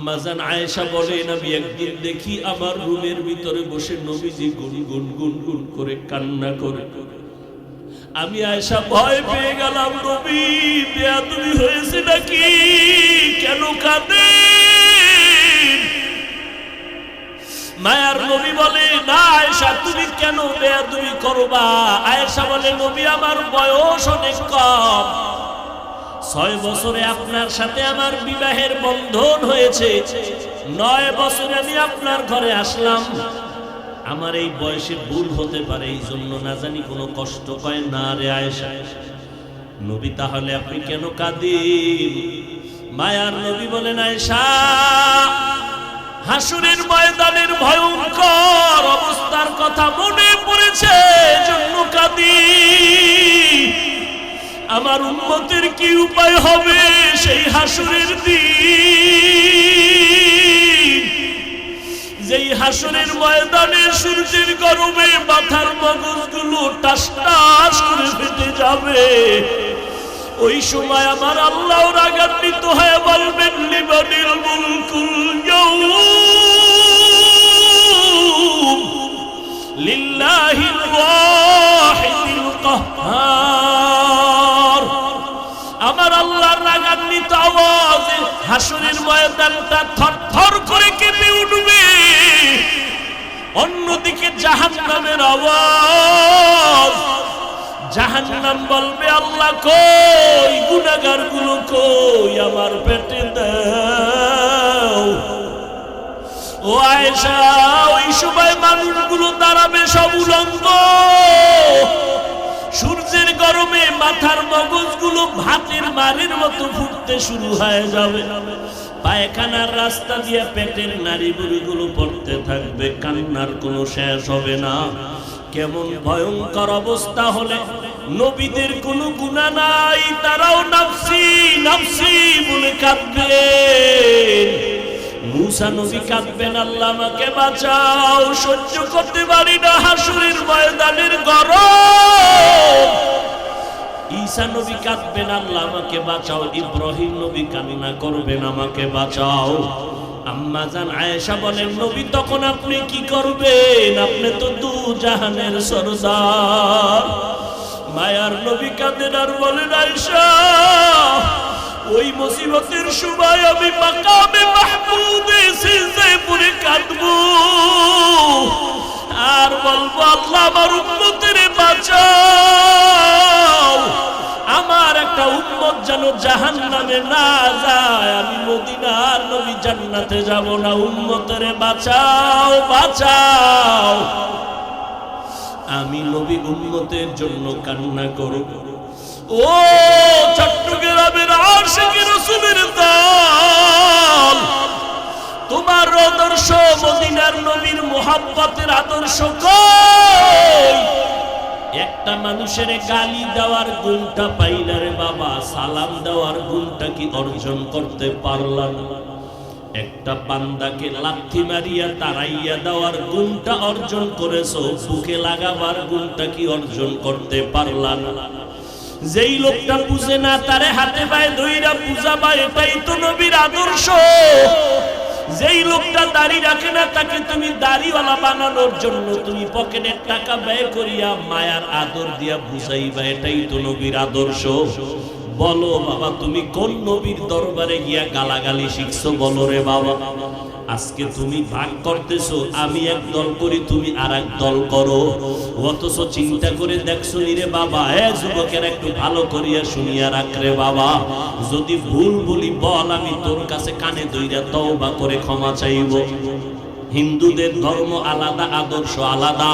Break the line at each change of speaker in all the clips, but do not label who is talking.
আম্মাজান আয়েশা বলেন আমি একদিন দেখি আমার রুমের ভিতরে বসে নবীজি গুন গুন গুন গুন করে কান্না করে। আমি ভয় পেয়ে গেলাম বেয়াদবি হয়েছে নাকি? কেন কাঁদে মায়ার নবী বলে, না আয়েশা, তুমি কেন বেয়াদবি করবা? আয়েশা বলে, নবী, আমার বয়স অনেক কম। ছয় বছরে আপনার সাথে আমার বিবাহের বন্ধন হয়েছে। নয় বছরে আমি আপনার ঘরে আসলাম। আমার এই বয়সে ভুল হতে পারে এই জন্য না জানি কোনো কষ্ট পায় না রে আয়েশা। নবী, তাহলে আপনি কেন কাঁদিন? মায়ার নবী বলেন, আয়েশা, হাসুরের ময়দানের ভয়ঙ্কর অবস্থার কথা মনে পড়েছে জন্য কাঁদি। আমার উন্মতের কি উপায় হবে সেই হাসুরের যেই হাসনের ময়দানে সূর্যের গরমে মাথার মগজগুলো টাস টাস করে ফেটে যাবে। ওই সময় আমার আল্লাহ রাগান্বিত হয়ে বলবেন, লিবানিল মুলকুল লিল্লাহিল ওয়াহিদিল কাহ্হার আমার আল্লাহর রাগান্বিত আওয়াজে হাসরের ময়দানটা থরথর করে কেঁপে উঠবে। অন্যদিকে জাহান্নামের আওয়াজ। জাহান্নাম বলবে, আল্লাহ কই গুনাহগারগুলো কই, আমার পেটে দাও। ও আয়েশা, ওই সময় মানুষগুলো দাঁড়াবে সব উলঙ্গ। মতো ফুটতে শুরু হয়ে যাবে। পায়খানার রাস্তা দিয়ে পেটের নারী বুড়িগুলো পড়তে থাকবে, কান্নার কোনো শেষ হবে না। কেমন ভয়ঙ্কর অবস্থা হলে নবীদের কোনো গুণা নাই, তারাও নাফসি নাফসি বলে কাঁদবে। মুসা নবী কাঁদবেন, আল্লাহ আমাকে বাঁচাও, সহ্য করতে পারি না হাসুরের ময়দানের গরম। ঈসা নবী কাঁদবেন, আল্লাহ আমাকে বাঁচাও। ইব্রাহিম নবী কান্না করবেন, আমাকে বাঁচাও। আম্মা জান আয়েশা বলেন, নবী, তখন আপনি কি করবেন? আপনি তো দু জাহানের সরদার। মায়ার নবী কাঁদেন আর বলেন, আয়েশা, ওই মুসিবতের সময় আমি মাকামে মাহমুদে সিজদায় পড়ে কাঁদবো। আর বলব, আল্লাহ আমার উম্মত যেন জাহান নামে না যায়। আমি মদিনার নবী জান্নাতে যাব না। উম্মতের বাঁচাও বাঁচাও। আমি নবী উম্মতের জন্য কান্না করব। ও চট্টগ্রামের আশিকি রসুলের দল, তোমার আদর্শ মদিনার নবীর মোহাব্বতের আদর্শ কই? একটা মানুষের গালি দেওয়ার গুণটা পাইলা রে বাবা, সালাম দেওয়ার গুণটা কি অর্জন করতে পারলাম? একটা বান্দাকে লাথি মারিয়া তারাইয়া দেওয়ার গুণটা অর্জন করেছ, বুকে লাগাবার গুণটা কি অর্জন করতে পারলাম? যেই লোকটা বুঝে না, তারে হাতে পায়ে ধইরা বুঝাবা, এটাই তো নবীর আদর্শ। যেই লোকটা দাড়ি রাখে না, তাকে তুমি দাড়িওয়ালা বানানোর জন্য তুমি পকেটের টাকা ব্যয় করিয়া মায়ার আদর দিয়া বুঝাইবা, এটাই তো নবীর আদর্শ। বলো বাবা, তুমি কোন নবীর দরবারে গিয়া গালাগালি শিখছো? বলো রে বাবা। আজকে তুমি ভাগ করতেছো, আমি এক দল করি, তুমি আর এক দল করো। অথচ চিন্তা করে দেখছ রে বাবা, এ যুবকের একটু ভালো করিয়া শুনিয়া রাখ রে বাবা। যদি ভুল বলি বল, আমি তোর কাছে কানে দইরা তওবা করে ক্ষমা চাইব। হিন্দুদের ধর্ম আলাদা, আদর্শ আলাদা,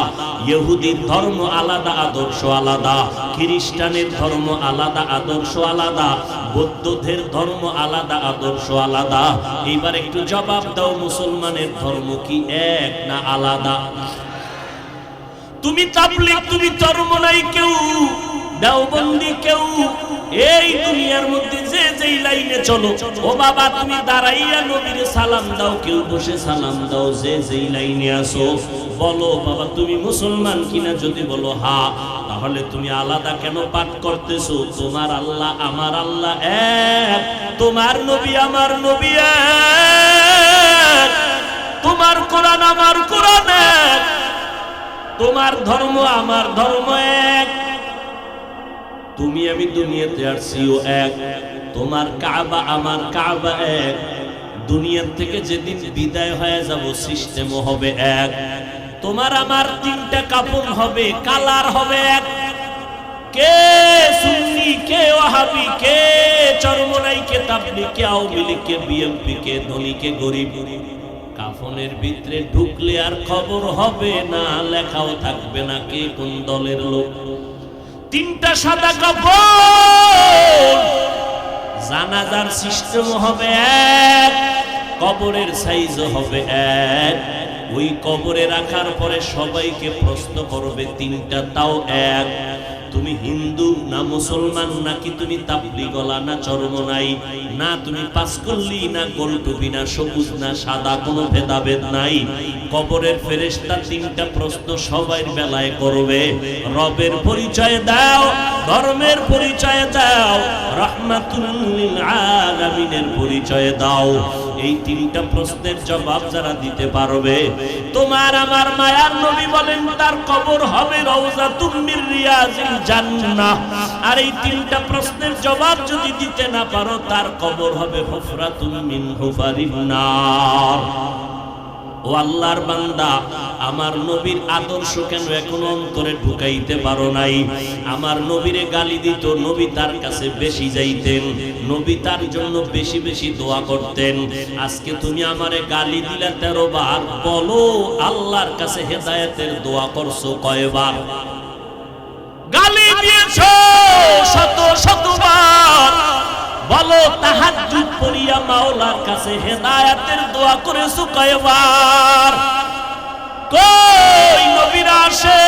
ইহুদির ধর্ম আলাদা, আদর্শ আলাদা, খ্রিস্টানের ধর্ম আলাদা, আদর্শ আলাদা, বৌদ্ধদের ধর্ম আলাদা, আদর্শ আলাদা। এইবার একটু জবাব দাও, মুসলমানের ধর্ম কি এক না আলাদা? তুমি তাবলিক তুমি ধর্ম নাই কেউ, দেওবন্দি কেউ এই দুনিয়ার মধ্যে যে যেই লাইনে চলো, ও বাবা, তুমি দাঁড়াইয়া নবীর সালাম দাও, কেউ বসে সালাম দাও, যে যেই লাইনে আসো। বলো, বাবা, তুমি মুসলমান কিনা যদি বলো, হা, তাহলে তুমি আলাদা কেন পাঠ করতেছো? তোমার আল্লাহ আমার আল্লাহ এক, তোমার নবী আমার নবী এক আমার কোরআন এক, তোমার ধর্ম আমার ধর্ম এক। তুমি আমি দুনিয়াতে আসছিও এক, তোমার কাবা আমার কাবা এক। দুনিয়ার থেকে যেদিন বিদায় হয়ে যাব, সিস্টেমও হবে এক। তোমার আমার তিনটা কাপড় হবে, কালার হবে এক। কে সুন্নি, কে ওয়াহাবি, কে চরমনাই কে তাবলি কে আওয়ামী কে বিএমপি কে ধনী, কে গরিব। কাফনের ভিতরে ঢুকলে আর খবর হবে না, লেখাও থাকবে না কে কোন দলের লোক। তিনটা সাদা কাপড়। জানাজার সিস্টেম হবে এক, কবরের সাইজও হবে এক। ওই কবরে রাখার পরে সবাইকে প্রশ্ন করবে, তিনটা তাও এক। তুমি হিন্দু, না মুসলমান, নাকি তুমি তাবলি গলা, না চর্ম নাই? না তুমি পাঁচকল্লি, না গোলটুপি না সবুজ, না সাদা, কোনো ভেদাভেদ নাই। কবরের ফেরেশতা তিনটা প্রশ্ন সবাই বেলায় করবে। রবের পরিচয় দাও, ধর্মের পরিচয় দাও রহমাতুল্লিল আলামিনের পরিচয় দাও। এই তিনটা প্রশ্নের জবাব যারা দিতে পারবে, তোমার আমার মায়ার নবী বলেন, তার কবর হবে রওজা তুমির রিয়াজিল জান্নাহ। আর এই তিনটা প্রশ্নের জবাব যদি দিতে না পারো, তার কবর হবে হুফরাতুম মিন হুফারিন নার। ও আল্লাহর বান্দা, আমার নবীর আদর্শ কেন এখনও অন্তরে ঢুকাইতে পারো নাই? আমার নবীরে গালি দিত, নবী তার কাছে বেশি যাইতেন, নবী তার জন্য বেশি বেশি দোয়া করতেন। আজকে তুমি আমারে গালি দিলে তেরো বার, বলো আল্লাহর কাছে হেদায়েতের দোয়া করছ কয়বার? গালি দিয়েছ শত শতবার বলো তাহাজ্জুদ পড়িয়া মাওলার কাছে হেদায়েতের দোয়া করেছ কয়বার কই নবীর আসে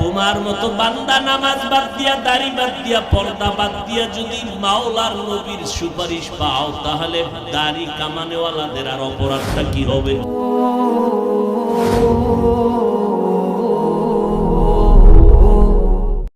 তোমার মতো বান্দা নামাজ বাদ দিয়া, দাড়ি বাদ দিয়া, পর্দা বাদ দিয়া যদি মাওলার নবীর সুপারিশ পাও, তাহলে দাড়ি কামানেওয়ালাদের আর অপরাধটা কি হবে?